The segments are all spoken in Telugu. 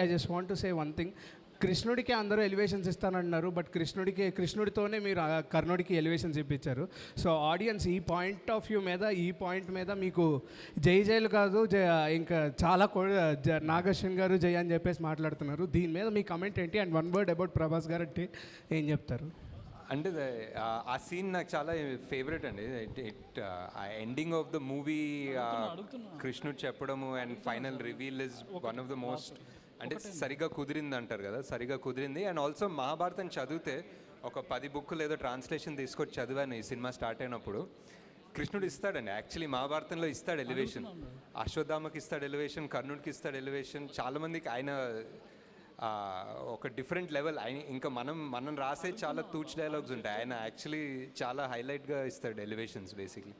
I just want to say one thing కృష్ణుడికి అందరూ ఎలివేషన్స్ ఇస్తానన్నారు బట్ కృష్ణుడికి కృష్ణుడితోనే మీరు కర్ణుడికి ఎలివేషన్స్ ఇప్పించారు. సో ఆడియన్స్ ఈ పాయింట్ ఆఫ్ వ్యూ మీద ఈ పాయింట్ మీద మీకు జై జైలు కాదు జై ఇంకా చాలా నాగశ్విన్ గారు జై అని చెప్పేసి మాట్లాడుతున్నారు. దీని మీద మీ కమెంట్ ఏంటి? And one word about Prabhas garu అంటే ఏం చెప్తారు? అంటే ఆ- సీన్ నాకు చాలా ఫేవరెట్ అండి. ఇట్ ఇట్ ఆ ఎండింగ్ ఆఫ్ ద మూవీ కృష్ణుడు చెప్పడము and final reveal is one of the most అంటే సరిగా కుదిరింది అంటారు కదా సరిగా కుదిరింది. అండ్ ఆల్సో మహాభారతం చదివితే ఒక పది బుక్కులు ఏదో ట్రాన్స్లేషన్ తీసుకొచ్చి చదివాను ఈ సినిమా స్టార్ట్ అయినప్పుడు. కృష్ణుడు ఇస్తాడండి యాక్చువల్లీ మహాభారతంలో ఇస్తాడు ఎలివేషన్ అశ్వత్థామకి ఇస్తాడు ఎలివేషన్ కర్ణుడికి ఇస్తాడు ఎలివేషన్ చాలా మందికి ఆయన ఒక డిఫరెంట్ లెవెల్ ఆయన ఇంకా మనం మనం రాసే చాలా తూచ్ డైలాగ్స్ ఉంటాయి. ఆయన యాక్చువల్లీ చాలా హైలైట్గా ఇస్తాడు ఎలివేషన్స్ బేసిక్లీ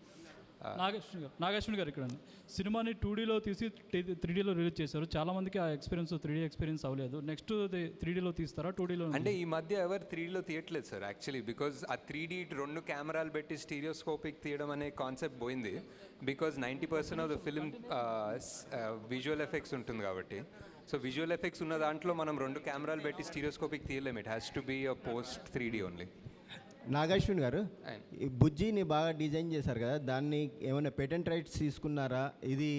నాగేశ్వరి గారు నాగేశ్వరి గారు ఇక్కడ సినిమాని టూ డీలో తీసి త్రీ డీలో రిలీజ్ చేశారు. చాలా మందికి ఆ ఎక్స్పీరియన్స్ త్రీ డీ ఎక్స్పీరియన్స్ అవ్వలేదు. నెక్స్ట్ త్రీ డీలో తీస్తారా టూ డీలో అంటే ఈ మధ్య ఎవరు త్రీడీలో తీయట్లేదు సార్ యాక్చువల్లీ బికాజ్ ఆ త్రీ డీ రెండు కెమెరాలు పెట్టి స్టీరియోస్కోపిక్ తీయడం అనే కాన్సెప్ట్ పోయింది. Because ninety percent of the film visual effects ఉంటుంది కాబట్టి. సో విజువల్ ఎఫెక్ట్స్ ఉన్న దాంట్లో మనం రెండు కెమెరాలు పెట్టి stereoscopic తీయలేము. It has to be a post three D only Nagashwin garu బుజ్జిని బాగా డిజైన్ చేశారు కదా దాన్ని ఏమైనా పేటెంట్ రైట్స్ తీసుకున్నారా? ఇది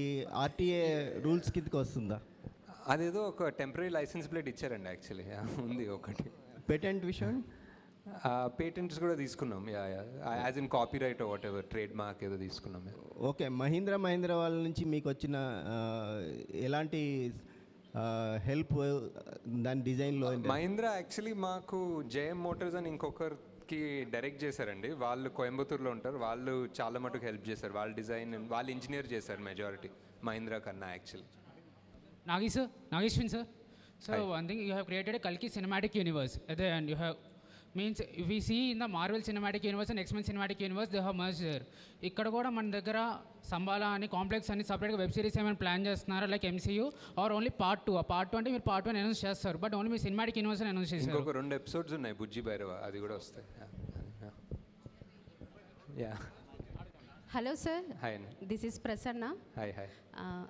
ఆర్టీఏ రూల్స్ కిందకి వస్తుందా? అదేదో ఒక టెంపరీ లైసెన్స్ ప్లేట్ ఇచ్చారండి యాక్చువల్లీ ఉంది ఒకటి. పేటెంట్ విషయం? పేటెంట్స్ కూడా తీసుకున్నాం. As in copyright whatever trademark ఏదో తీసుకున్నాం. ఓకే. మహీంద్ర మహీంద్ర వాళ్ళ నుంచి మీకు వచ్చిన ఎలాంటి హెల్ప్ దాని డిజైన్లో మహీంద్ర యాక్చువల్లీ మాకు జేఎం మోటార్స్ అని ఇంకొకరికి డైరెక్ట్ చేశారండి. వాళ్ళు కోయంబత్తూర్లో ఉంటారు. వాళ్ళు చాలా మటుకు హెల్ప్ చేశారు. వాళ్ళ డిజైన్ వాళ్ళు ఇంజనీర్ చేశారు మెజారిటీ మహీంద్ర కన్నా actually Nagi sir, Nageshwin sir. So one thing you have created a Kalki cinematic universe, uh, the- means we see in the Marvel cinematic universe and X Men cinematic universe they uh merger ఇక్కడ కూడా మన దగ్గర సంబాల అని కాంప్లెక్స్ అని సపరేట్గా వెబ్ సిరీస్ ఏమైనా ప్లాన్ చేస్తున్నారు? Like MCU or only part two ఆ పార్ట్ టూ అంటే మీరు పార్ట్ టూ అనౌన్స్ చేస్తారు బట్ ఓన్లీ మీ సినిమాటిక్ యూనివర్స్ అనౌన్స్ చేస్తారు ఒక రెండు ఎపిసోడ్స్ ఉన్నాయి బుజ్జి భైరవ అది కూడా వస్తాయి. Yeah hello sir hi this is Prasanna hi hi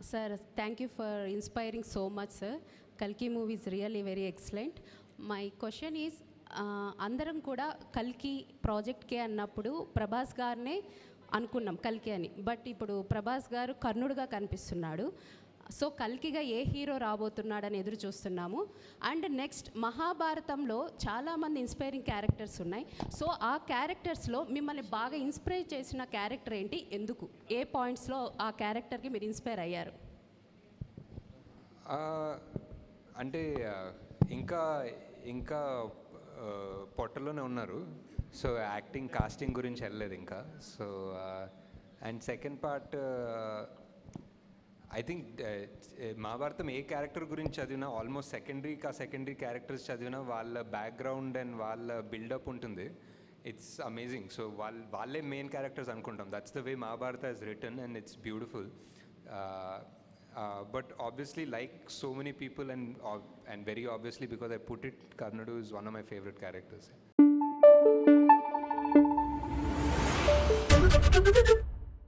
sir thank you for inspiring so much sir కల్కి movies really very excellent my question is అందరం కూడా కల్కి ప్రాజెక్ట్కే అన్నప్పుడు ప్రభాస్ గారినే అనుకున్నాం కల్కి అని. బట్ ఇప్పుడు ప్రభాస్ గారు కర్ణుడుగా కనిపిస్తున్నాడు. సో కల్కిగా ఏ హీరో రాబోతున్నాడని ఎదురు చూస్తున్నాము. అండ్ నెక్స్ట్ మహాభారతంలో చాలామంది ఇన్స్పైరింగ్ క్యారెక్టర్స్ ఉన్నాయి. సో ఆ క్యారెక్టర్స్లో మిమ్మల్ని బాగా ఇన్స్పైర్ చేసిన క్యారెక్టర్ ఏంటి? ఎందుకు? ఏ పాయింట్స్లో ఆ క్యారెక్టర్కి మీరు ఇన్స్పైర్ అయ్యారు? అంటే ఇంకా ఇంకా పొట్టలోనే ఉన్నారు. సో యాక్టింగ్ కాస్టింగ్ గురించి వెళ్ళలేదు ఇంకా. So and second part I think Mahabharatam A character గురించి చదివినా ఆల్మోస్ట్ సెకండరీ కా సెకండరీ క్యారెక్టర్స్ చదివినా వాళ్ళ బ్యాక్గ్రౌండ్ అండ్ వాళ్ళ బిల్డప్ ఉంటుంది. It's amazing. సో వాళ్ళ వాళ్ళే మెయిన్ క్యారెక్టర్స్ అనుకుంటాం. That's the way Mahabharata is written and it's beautiful Uh, but obviously, like so many people, and and very obviously because I put it, Karnadu is one of my favorite characters.